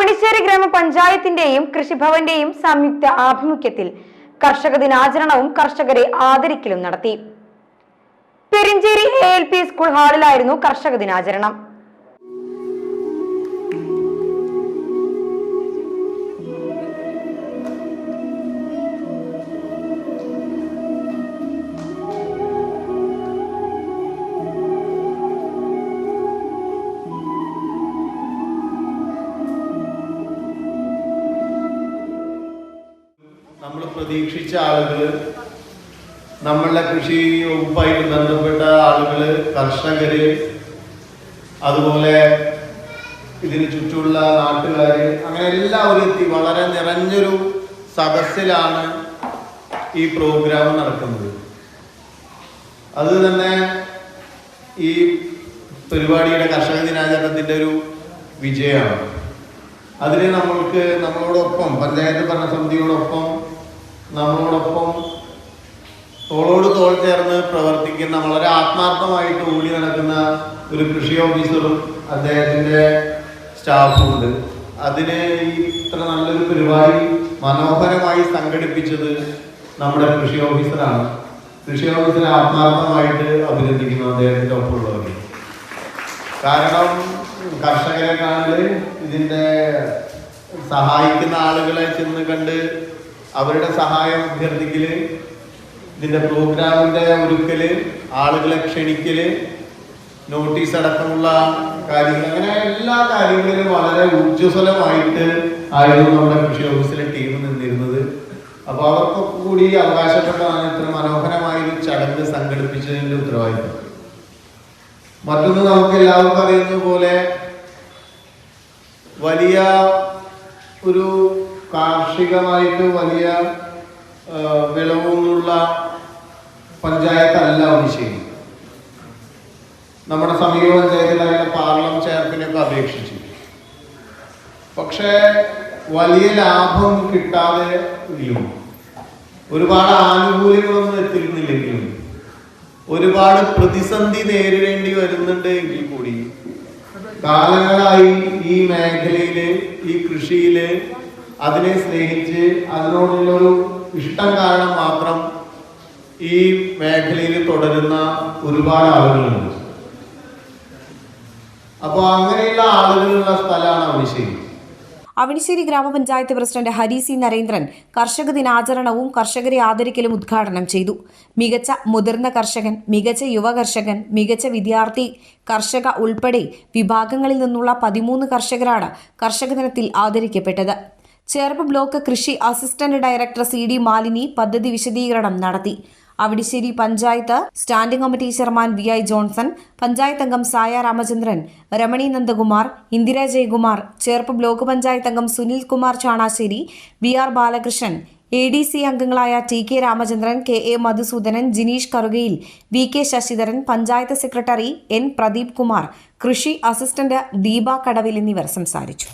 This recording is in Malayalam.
അവണിശ്ശേരി ഗ്രാമപഞ്ചായത്തിന്റെയും കൃഷിഭവന്റെയും സംയുക്ത ആഭിമുഖ്യത്തിൽ കർഷക ദിനാചരണവും കർഷകരെ ആദരിക്കലും നടത്തി. Perincheri A L P school ഹാളിലായിരുന്നു കർഷക ദിനാചരണം. നമ്മൾ പ്രതീക്ഷിച്ച ആളുകൾ നമ്മളുടെ കൃഷി വകുപ്പായിട്ട് ബന്ധപ്പെട്ട ആളുകൾ കർഷകര് അതുപോലെ ഇതിന് ചുറ്റുമുള്ള നാട്ടുകാർ അങ്ങനെ എല്ലാവരും എത്തി. വളരെ നിറഞ്ഞൊരു സദസ്സിലാണ് ഈ പ്രോഗ്രാം നടക്കുന്നത്. അത് തന്നെ ഈ പരിപാടിയുടെ കർഷക ദിനാചരണത്തിന്റെ ഒരു വിജയമാണ്. അതിന് നമ്മൾക്ക് നമ്മളോടൊപ്പം പഞ്ചായത്ത് ഭരണസമിതിയോടൊപ്പം നമ്മളോടൊപ്പം തോളോട് തോൾ ചേർന്ന് പ്രവർത്തിക്കുന്ന വളരെ ആത്മാർത്ഥമായിട്ട് ഓടി നടക്കുന്ന ഒരു കൃഷി ഓഫീസറും അദ്ദേഹത്തിന്റെ സ്റ്റാഫും ഉണ്ട് അതിനെ ഇത്ര നല്ലൊരു പരിപാടി മനോഹരമായി സംഘടിപ്പിച്ചത് നമ്മുടെ കൃഷി ഓഫീസറാണ്. കൃഷി ഓഫീസറെ ആത്മാർത്ഥമായിട്ട് അഭിനന്ദിക്കുന്നു അദ്ദേഹത്തിന്റെ ഒപ്പമുള്ളവർ കാരണം കർഷകരെ കാണൽ ഇതിന്റെ സഹായിക്കുന്ന ആളുകളെ ചെന്ന് കണ്ട് അവരുടെ സഹായം അഭ്യർത്ഥിക്കൽ ഇതിന്റെ പ്രോഗ്രാമിന്റെ ഒരുക്കൽ ആളുകളെ ക്ഷണിക്കൽ നോട്ടീസ് അടക്കമുള്ള കാര്യങ്ങൾ അങ്ങനെ എല്ലാ കാര്യങ്ങളിലും വളരെ ഊർജസ്വലമായിട്ട് ആയിരുന്നു നമ്മുടെ കൃഷി ഓഫീസിലെ ടീം നിന്നിരുന്നത്. അപ്പോൾ അവർക്കൊക്കെ കൂടി അവകാശപ്പെട്ടതാണ് ഇത്ര മനോഹരമായ ഒരു ചടങ്ങ് സംഘടിപ്പിച്ചതിന്റെ ഉത്തരവാദിത്വം. മറ്റൊന്ന് നമുക്ക് എല്ലാവർക്കും അറിയുന്ന പോലെ വലിയ ഒരു കാർഷികമായിട്ട് വലിയ ആ, വിളവൊന്നുള്ള പഞ്ചായത്തല്ല ഉണിശ്ശേരി നമ്മുടെ സമീപ പഞ്ചായത്തിലായ പാർലം ചേർപ്പിനൊക്കെ അപേക്ഷിച്ചു. പക്ഷേ വലിയ ലാഭം കിട്ടാതെ ഇല്ലും ഒരുപാട് ആനുകൂല്യങ്ങളൊന്നും എത്തിയിരുന്നില്ലെങ്കിലും ഒരുപാട് പ്രതിസന്ധി നേരിടേണ്ടി വരുന്നുണ്ട് എങ്കിൽ കൂടി കാലങ്ങളായി ഈ മേഖലയിൽ ഈ കൃഷിയിൽ അതിനെ സ്നേഹിച്ച് അതിനോടുള്ളൊരു ഇഷ്ടം കാരണം മാത്രം ഈ മേഖലയിൽ തുടരുന്ന ഒരുപാട് ആളുകളുണ്ട്. അപ്പോൾ അങ്ങനെയുള്ള ആളുകളുള്ള സ്ഥലമാണ് അവിശ്ശേരി അവിണിശ്ശേരി ഗ്രാമപഞ്ചായത്ത് പ്രസിഡന്റ് ഹരി സി നരേന്ദ്രൻ കർഷക ദിനാചരണവും കർഷകരെ ആദരിക്കലും ഉദ്ഘാടനം ചെയ്തു. മികച്ച മുതിർന്ന കർഷകൻ മികച്ച യുവ കർഷകൻ മികച്ച വിദ്യാർത്ഥി കർഷക ഉൾപ്പെടെ വിഭാഗങ്ങളിൽ നിന്നുള്ള പതിമൂന്ന് കർഷകരാണ് കർഷക ദിനത്തിൽ ആദരിക്കപ്പെട്ടത്. ചേർപ്പ് ബ്ലോക്ക് കൃഷി assistant director C D Malini പദ്ധതി വിശദീകരണം നടത്തി. Avidissery panchayat standing committee chairman V I Johnson panchayat അംഗം സായ രാമചന്ദ്രൻ രമണി നന്ദകുമാർ ഇന്ദിര ജയകുമാർ ചേർപ്പ് ബ്ലോക്ക് പഞ്ചായത്ത് അംഗം Sunil Kumar Chanassery V R Balakrishnan A D C അംഗങ്ങളായ T K Ramachandran K A Madhusoodanan Jineesh Karukayil V K Sasidharan panchayat secretary N Pradeep Kumar കൃഷി അസിസ്റ്റന്റ് ദീപ കടവിൽ എന്നിവർ സംസാരിച്ചു.